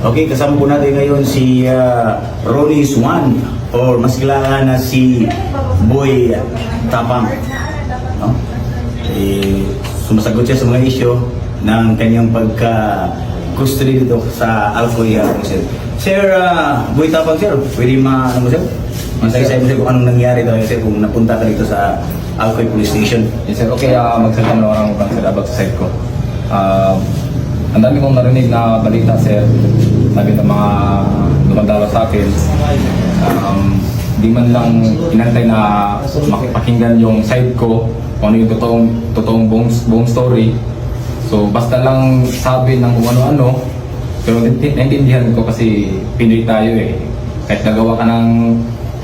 Okay, kasama po natin ngayon si uh, Ronnie Swan or mas kilala na si Boy Tapang. No? Eh, sumasagot siya sa mga isyo ng kanyang pagka custody dito sa Alcoy uh, sir. Sir, uh, Boy Tapang sir, pwede ma ano mo sir? Masaya mo sir kung anong nangyari daw sir kung napunta ka dito sa Alcoy Police Station. Yes sir, okay, uh, magsalita na lang ako sir about sa side ko. Uh, ang dami kong narinig na balita sir, sabi ng mga dumadalo sa akin, um, di man lang inantay na makipakinggan yung side ko, kung ano yung totoong, totoong buong, buong story. So basta lang sabi ng kung ano-ano, pero nainti- naintindihan ko kasi Pinoy tayo eh. Kahit nagawa ka ng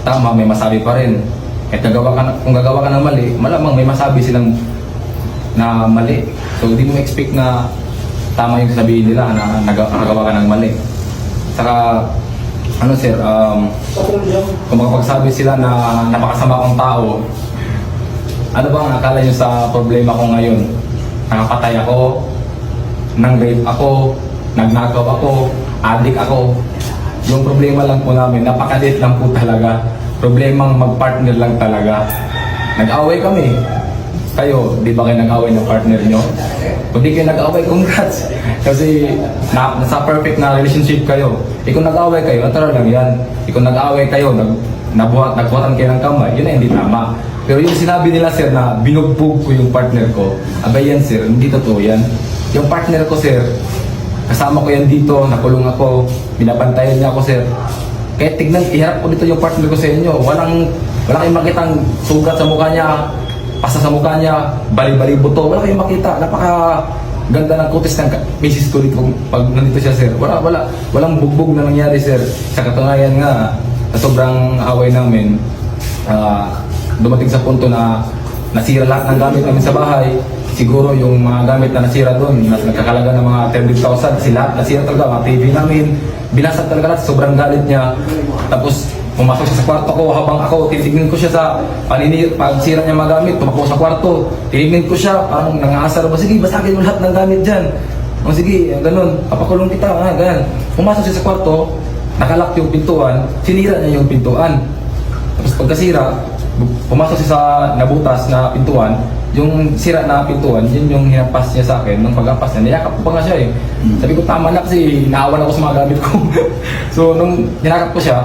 tama, may masabi pa rin. Kahit nagawa ka, kung gagawa ka ng mali, malamang may masabi silang na mali. So hindi mo expect na tama yung sabihin nila na nag- nagawa ka ng mali. Saka, ano sir, um, kung makapagsabi sila na napakasama kong tao, ano bang akala nyo sa problema ko ngayon? Nakapatay ako, nang rape ako, nagnakaw ako, adik ako. Yung problema lang po namin, napakalit lang po talaga. Problemang mag-partner lang talaga. Nag-away kami. Kayo, di ba kayo nag-away ng partner nyo? Kung di kayo nag-away, congrats! Kasi na, nasa perfect na relationship kayo. Eh kung nag-away kayo, natural lang yan. Eh kung nag-away kayo, nag, nabuhat, nagbuhatan kayo ng kamay, yun ay hindi tama. Pero yung sinabi nila sir na binugbog ko yung partner ko, abay yan sir, hindi totoo yan. Yung partner ko sir, kasama ko yan dito, nakulong ako, binabantayan niya ako sir. Kaya tignan, iharap ko dito yung partner ko sa inyo. Walang, wala kayong makitang sugat sa mukha niya, pasa sa mukha niya, bali-bali buto. Wala kayong makita. Napaka ganda ng kutis ng misis ko dito pag nandito siya sir. Wala, wala, walang bugbog na nangyari sir. Sa katunayan nga, sa sobrang away namin, ah, dumating sa punto na nasira lahat ng gamit namin sa bahay. Siguro yung mga gamit na nasira doon, na nagkakalaga ng mga 30,000, kasi lahat nasira talaga, mga TV namin, binasag talaga lahat, sobrang galit niya. Tapos pumasok siya sa kwarto ko habang ako titignan ko siya sa panini, pagsira niya mga gamit, tumakbo sa kwarto, tinignan ko siya, parang nangasar ba, sige, basagin mo lahat ng gamit dyan. O sige, ganun, papakulong kita, ah, ganun. Pumasok siya sa kwarto, nakalak yung pintuan, sinira niya yung pintuan. Tapos pagkasira, pumasok siya sa nabutas na pintuan, yung sira na pintuan, yun yung hinampas niya sa akin. Nung pag-ampas niya, niyakap ko pa nga siya eh. Sabi ko, tama na kasi naawan ako sa mga gamit ko. so, nung niyakap ko siya,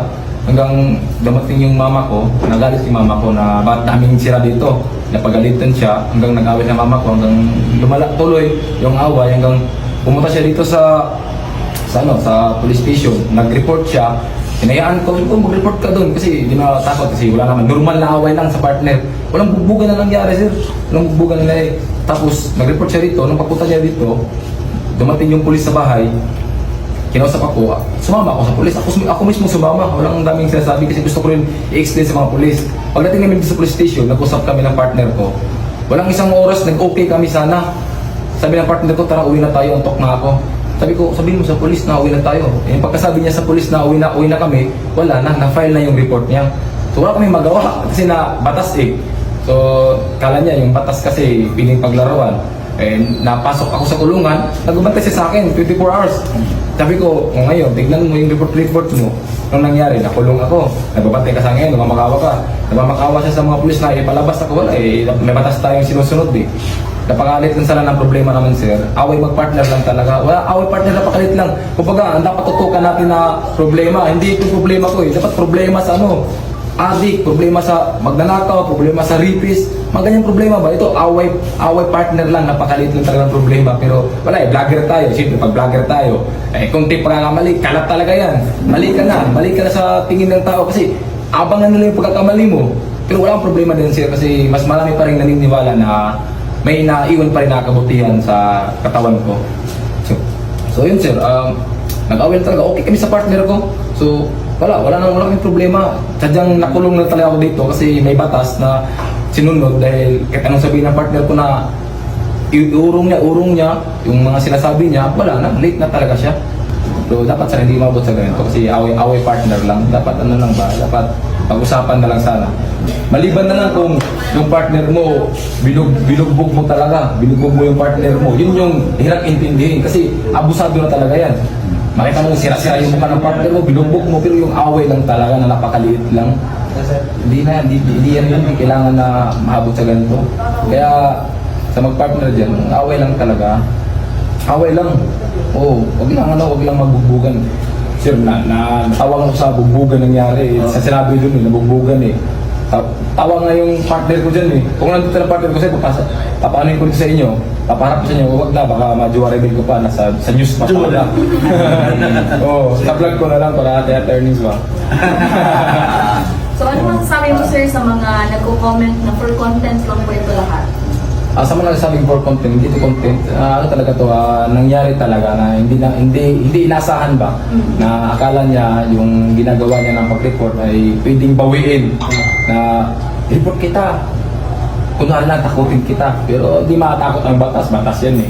hanggang dumating yung mama ko, nagalit si mama ko na ba't daming sira dito. Napagalitan siya, hanggang nag-away sa mama ko, hanggang lumala tuloy yung away, hanggang pumunta siya dito sa sa ano, sa police station, nag-report siya, hinayaan ko, ko mag-report ka doon kasi di na takot kasi wala naman, normal na away lang sa partner. Walang bugbugan na nangyari sir, walang bugbugan na nangyari. Tapos, nag-report siya dito, nung papunta niya dito, dumating yung police sa bahay, kinausap ako, sumama ako sa pulis. Ako, ako mismo sumama. Walang daming sinasabi kasi gusto ko rin i-explain sa mga pulis. Pagdating namin sa police station, nag-usap kami ng partner ko. Walang isang oras, nag-okay kami sana. Sabi ng partner ko, tara uwi na tayo, antok na ako. Sabi ko, sabihin mo sa pulis na uwi na tayo. Eh, pagkasabi niya sa pulis na uwi na, uwi na kami, wala na, na-file na yung report niya. So wala kami magawa kasi na batas eh. So, kala niya yung batas kasi piling paglarawan. Eh, napasok ako sa kulungan, nagbabantay siya sa akin, 24 hours. Sabi ko, kung ngayon, tignan mo yung report-report mo. Nung nangyari, nakulong ako, nagbabantay ka sa ngayon, namamakawa ka. Namamakawa siya sa mga pulis na ipalabas ako, wala eh, may batas tayong sinusunod eh. Napakalit lang sana ng problema naman sir. Away mag-partner lang talaga. Wala, away partner napakalit lang. Kumbaga, ang dapat tutukan natin na problema. Hindi ito problema ko eh. Dapat problema sa ano, adik, problema sa magnanakaw, problema sa rapist, mga ganyang problema ba? Ito, away, away partner lang, napakaliit lang talaga ng problema. Pero wala eh, vlogger tayo. Siyempre, pag vlogger tayo, eh kung di pagkakamali, kalat talaga yan. Mali ka na, mali ka na sa tingin ng tao kasi abangan nila yung pagkakamali mo. Pero wala akong problema din sir kasi mas marami pa rin naniniwala na may naiwan pa rin nakakabutihan sa katawan ko. So, so yun sir, um, nag-away na talaga. Okay kami sa partner ko. So, wala, wala nang wala kaming problema. Sadyang nakulong na talaga ako dito kasi may batas na sinunod dahil kahit anong sabihin ng partner ko na i- urong niya, urong niya, yung mga sinasabi niya, wala na, late na talaga siya. So, dapat sana hindi mabot sa ganito kasi away-away partner lang. Dapat ano lang ba, dapat pag-usapan na lang sana. Maliban na lang kung yung partner mo, bilog, bilugbog mo talaga, bilugbog mo yung partner mo, yun yung hirap intindihin kasi abusado na talaga yan. Makita mo sira-sira yung mukha ng partner mo, binubok mo, pero yung away lang talaga na napakaliit lang. Hindi na, hindi, hindi yan yun, hindi kailangan na mahabot sa ganito. Kaya sa magpartner dyan, away lang talaga. Away lang. Oo, wag lang ano, wag lang magbugbugan. Sir, na, na natawag ako sa bugbugan nangyari. Sa sinabi doon eh, eh. Ta- Tawa nga yung partner ko dyan eh. Kung nandito na partner ko sa'yo, papasa, papaanoin ko rin sa inyo. Papaharap ko sa inyo, wag na, baka ma-juwaribin ko pa, nasa sa news pa pala. Oo, sa vlog ko na lang para kaya earnings ba. So ano masasabi mo sir sa mga nagko-comment na for content lang po ito lahat? Ah, sa mga nagsabing for content, hindi to content, ah, ano talaga to, ah, nangyari talaga na hindi na hindi hindi inasahan ba na akala niya yung ginagawa niya ng pag-report ay pwedeng bawiin na report kita. Kunwari lang takutin kita, pero di makatakot ang batas, batas yan eh.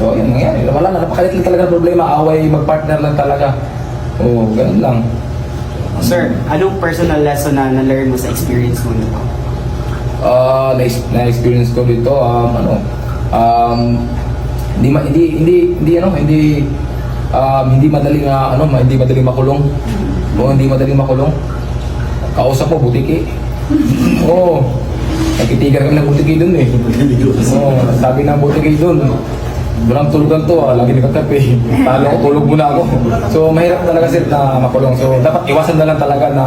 So, yun nangyari. Wala na, napakalit lang talaga problema, away, mag-partner lang talaga. Oo, ganun lang. Sir, anong personal lesson na na-learn mo sa experience mo nito? Ah, na, na-experience ko dito, um, ano, um, hindi, ma- hindi, hindi, hindi, ano, hindi, um, hindi madali na, ano, ma- hindi madali makulong. O, hindi madali makulong. Kausap mo, butiki. Oo. Nagtitigan kami ng butiki dun eh. Oo, sabi ng butiki dun, Walang tulugan to, ah. lagi nagkakape. Talo ko, tulog muna ako. So, mahirap talaga sir na makulong. So, dapat iwasan na lang talaga na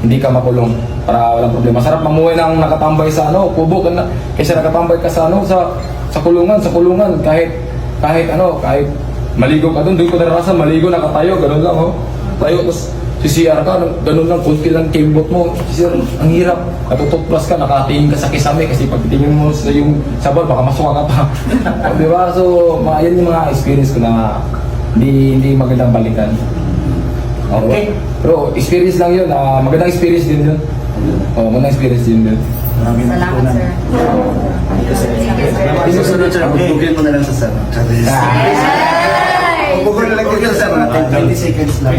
hindi ka makulong para walang problema. Sarap mamuhay ng nakatambay sa ano, kubo ka na. Kaysa nakatambay ka sa ano, sa, sa kulungan, sa kulungan. Kahit, kahit ano, kahit maligo ka doon, doon ko naranasan, maligo, nakatayo, ganun lang, oh. Tayo, tapos si CR ka, ganun lang, kunti lang kimbot mo. Si CR, ang hirap. Natutuplas ka, nakatingin ka sa kisame kasi pag tingin mo sa yung sabon, baka masuka ka pa. Di ba? So, mga, yan yung mga experience ko na hindi, hindi magandang balikan. Okay. Pero experience lang yun. ah, magandang experience din yun. Oh, magandang experience din yun. Maraming Salamat sir. Sige sir. Yung susunod siya, bugugin mo na lang sa sir. Ay! Bugugin na lang dito sa sir, mga 20 seconds lang.